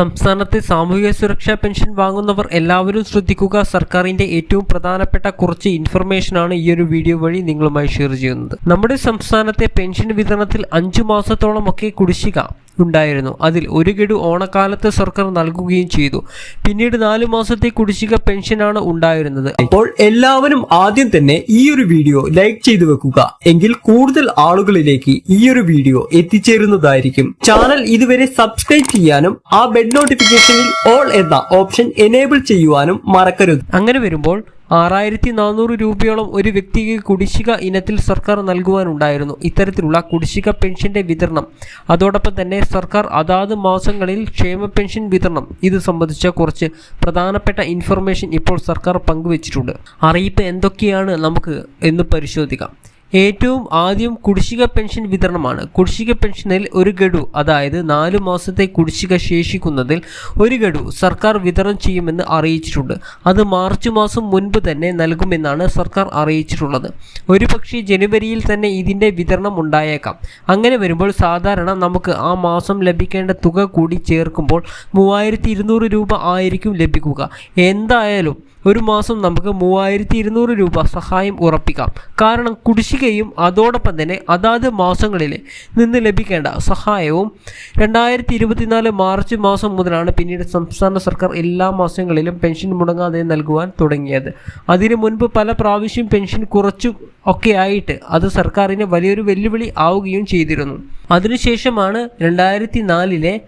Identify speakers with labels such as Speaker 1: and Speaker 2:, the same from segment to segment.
Speaker 1: സംസ്ഥാനത്തെ സാമൂഹിക സുരക്ഷാ പെൻഷൻ വാങ്ങുന്നവർ എല്ലാവരും ശ്രദ്ധിക്കുക. സർക്കാരിന്റെ ഏറ്റവും പ്രധാനപ്പെട്ട കുറച്ച് ഇൻഫർമേഷനാണ് ഈ ഒരു വീഡിയോ വഴി നിങ്ങളുമായി ഷെയർ ചെയ്യുന്നത്. നമ്മുടെ സംസ്ഥാനത്തെ പെൻഷൻ വിതരണത്തിൽ അഞ്ചു മാസത്തോളമൊക്കെ കുടിശ്ശിക. ഉണ്ടായിരുന്നു. അതിൽ ഒരു ഗഡു ഓണക്കാലത്ത് സർക്കാർ നൽകുകയും ചെയ്തു. പിന്നീട് നാലു മാസത്തെ കുടിശ്ശിക പെൻഷനാണ് ഉണ്ടായിരുന്നത്.
Speaker 2: അപ്പോൾ എല്ലാവരും ആദ്യം തന്നെ ഈ ഒരു വീഡിയോ ലൈക്ക് ചെയ്തു വെക്കുക. എങ്കിൽ കൂടുതൽ ആളുകളിലേക്ക് ഈ ഒരു വീഡിയോ എത്തിച്ചേരുന്നതായിരിക്കും. ചാനൽ ഇതുവരെ സബ്സ്ക്രൈബ് ചെയ്യാനും ആ ബെഡ് നോട്ടിഫിക്കേഷനിൽ ഓൾ എന്ന ഓപ്ഷൻ എനേബിൾ ചെയ്യുവാനും മറക്കരുത്.
Speaker 1: അങ്ങനെ വരുമ്പോൾ ആറായിരത്തി നാനൂറ് രൂപയോളം ഒരു വ്യക്തിക്ക് കുടിശ്ശിക ഇനത്തിൽ സർക്കാർ നൽകുവാനുണ്ടായിരുന്നു. ഇത്തരത്തിലുള്ള കുടിശ്ശിക പെൻഷന്റെ വിതരണം. അതോടൊപ്പം തന്നെ സർക്കാർ അതാത് മാസങ്ങളിൽ ക്ഷേമ പെൻഷൻ വിതരണം. ഇത് സംബന്ധിച്ച കുറച്ച് പ്രധാനപ്പെട്ട ഇൻഫർമേഷൻ ഇപ്പോൾ സർക്കാർ പങ്കുവച്ചിട്ടുണ്ട്. അറിയിപ്പ് എന്തൊക്കെയാണ് നമുക്ക് എന്ന് പരിശോധിക്കാം. ഏറ്റവും ആദ്യം കുടിശ്ശിക പെൻഷൻ വിതരണമാണ്. കുടിശ്ശിക പെൻഷനിൽ ഒരു ഗഡു അതായത് നാല് മാസത്തെ കുടിശ്ശിക ശേഷിക്കുന്നതിൽ ഒരു ഗഡു സർക്കാർ വിതരണം ചെയ്യുമെന്ന് അറിയിച്ചിട്ടുണ്ട്. അത് മാർച്ച് മാസം മുൻപ് തന്നെ നൽകുമെന്നാണ് സർക്കാർ അറിയിച്ചിട്ടുള്ളത്. ഒരുപക്ഷെ ജനുവരിയിൽ തന്നെ ഇതിന്റെ വിതരണം ഉണ്ടായേക്കാം. അങ്ങനെ വരുമ്പോൾ സാധാരണ നമുക്ക് ആ മാസം ലഭിക്കേണ്ട തുക കൂടി ചേർക്കുമ്പോൾ മൂവായിരത്തി രൂപ ആയിരിക്കും ലഭിക്കുക. എന്തായാലും ഒരു മാസം നമുക്ക് മൂവായിരത്തി ഇരുന്നൂറ് രൂപ സഹായം ഉറപ്പിക്കാം. കാരണം കുടിശ്ശികയും അതോടൊപ്പം തന്നെ അതാത് മാസങ്ങളിൽ നിന്ന് ലഭിക്കേണ്ട സഹായവും രണ്ടായിരത്തി ഇരുപത്തിനാല് മാർച്ച് മാസം മുതലാണ് പിന്നീട് സംസ്ഥാന സർക്കാർ എല്ലാ മാസങ്ങളിലും പെൻഷൻ മുടങ്ങാതെ നൽകുവാൻ തുടങ്ങിയത്. അതിനു മുൻപ് പല പ്രാവശ്യം പെൻഷൻ കുറച്ചു ഒക്കെ ആയിട്ട് അത് സർക്കാരിന് വലിയൊരു വെല്ലുവിളി ആവുകയും ചെയ്തിരുന്നു. അതിനുശേഷമാണ് രണ്ടായിരത്തി നാലിലെ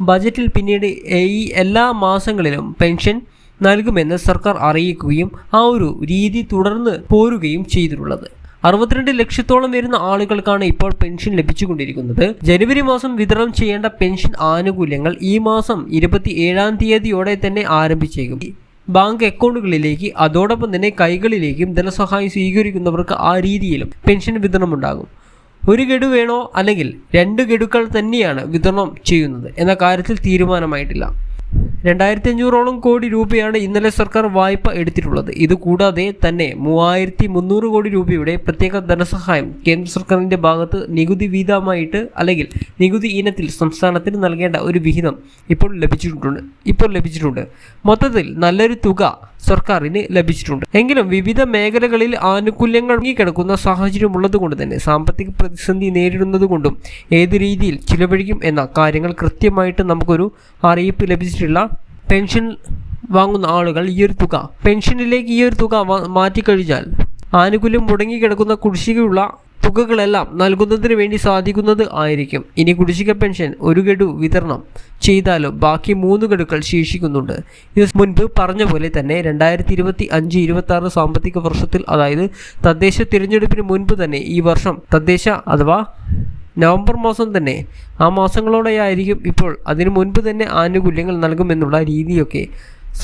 Speaker 1: ബജറ്റിൽ പിന്നീട് ഈ എല്ലാ മാസങ്ങളിലും പെൻഷൻ നൽകുമെന്ന് സർക്കാർ അറിയിക്കുകയും ആ ഒരു രീതി തുടർന്ന് പോരുകയും ചെയ്തിട്ടുള്ളത്. അറുപത്തിരണ്ട് ലക്ഷത്തോളം വരുന്ന ആളുകൾക്കാണ് ഇപ്പോൾ പെൻഷൻ ലഭിച്ചുകൊണ്ടിരിക്കുന്നത്. ജനുവരി മാസം വിതരണം ചെയ്യേണ്ട പെൻഷൻ ആനുകൂല്യങ്ങൾ ഈ മാസം ഇരുപത്തി ഏഴാം തീയതിയോടെ തന്നെ ആരംഭിച്ചേക്കും. ബാങ്ക് അക്കൗണ്ടുകളിലേക്ക് അതോടൊപ്പം തന്നെ കൈകളിലേക്കും ധനസഹായം സ്വീകരിക്കുന്നവർക്ക് ആ രീതിയിലും പെൻഷൻ വിതരണം ഉണ്ടാകും ഒരു ഗഡു വേണോ? അല്ലെങ്കിൽ രണ്ട് ഗഡുക്കൾ തന്നെയാണ് വിതരണം ചെയ്യുന്നത് എന്ന കാര്യത്തിൽ തീരുമാനമായിട്ടില്ല. രണ്ടായിരത്തി അഞ്ഞൂറോളം കോടി രൂപയാണ് ഇന്നലെ സർക്കാർ വായ്പ എടുത്തിട്ടുള്ളത്. ഇതുകൂടാതെ തന്നെ മൂവായിരത്തി മുന്നൂറ് കോടി രൂപയുടെ പ്രത്യേക ധനസഹായം കേന്ദ്ര സർക്കാരിന്റെ ഭാഗത്ത് നികുതി വീതമായിട്ട് അല്ലെങ്കിൽ നികുതി ഇനത്തിൽ സംസ്ഥാനത്തിന് നൽകേണ്ട ഒരു വിഹിതം ഇപ്പോൾ ലഭിച്ചിട്ടുണ്ട്. ഇപ്പോൾ ലഭിച്ചിട്ടുണ്ട്. മൊത്തത്തിൽ നല്ലൊരു തുക സർക്കാരിന് ലഭിച്ചിട്ടുണ്ട്. എങ്കിലും വിവിധ മേഖലകളിൽ ആനുകൂല്യങ്ങൾ കിടക്കുന്ന സാഹചര്യം ഉള്ളതുകൊണ്ട് തന്നെ സാമ്പത്തിക പ്രതിസന്ധി നേരിടുന്നത് കൊണ്ടും ഏത് രീതിയിൽ ചിലവഴിക്കും എന്ന കാര്യങ്ങൾ കൃത്യമായിട്ട് നമുക്കൊരു അറിയിപ്പ് ലഭിച്ചിട്ടില്ല പെൻഷൻ വാങ്ങുന്ന ആളുകൾ ഈ ഒരു തുക പെൻഷനിലേക്ക് ഈ ഒരു തുക മാറ്റിക്കഴിഞ്ഞാൽ ആനുകൂല്യം മുടങ്ങിക്കിടക്കുന്ന കുടിശ്ശികയുള്ള തുകകളെല്ലാം നൽകുന്നതിന് വേണ്ടി സാധിക്കുന്നത് ആയിരിക്കും. ഇനി കുടിശ്ശിക പെൻഷൻ ഒരു ഗഡു വിതരണം ചെയ്താലും ബാക്കി മൂന്ന് ഗഡുക്കൾ ശേഷിക്കുന്നുണ്ട്. ഇത് മുൻപ് പറഞ്ഞ പോലെ തന്നെ രണ്ടായിരത്തി ഇരുപത്തി അഞ്ച് ഇരുപത്തി ആറ് സാമ്പത്തിക വർഷത്തിൽ അതായത് തദ്ദേശ തിരഞ്ഞെടുപ്പിന് മുൻപ് തന്നെ ഈ വർഷം തദ്ദേശ അഥവാ നവംബർ മാസം തന്നെ ആ മാസങ്ങളോടെയായിരിക്കും ഇപ്പോൾ അതിനു മുൻപ് തന്നെ ആനുകൂല്യങ്ങൾ നൽകുമെന്നുള്ള രീതിയൊക്കെ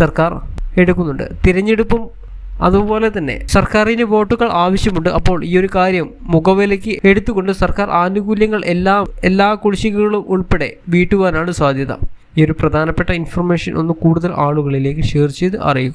Speaker 1: സർക്കാർ എടുക്കുന്നുണ്ട്. തിരഞ്ഞെടുപ്പും അതുപോലെ തന്നെ സർക്കാരിന് വോട്ടുകൾ ആവശ്യമുണ്ട്. അപ്പോൾ ഈ ഒരു കാര്യം മുഖവിലയ്ക്ക് എടുത്തുകൊണ്ട് സർക്കാർ ആനുകൂല്യങ്ങൾ എല്ലാ എല്ലാ കുടിശ്ശികകളും ഉൾപ്പെടെ വീട്ടുവാനാണ് സാധ്യത. ഈ ഒരു പ്രധാനപ്പെട്ട ഇൻഫർമേഷൻ ഒന്ന് കൂടുതൽ ആളുകളിലേക്ക് ഷെയർ ചെയ്ത് അറിയിക്കും.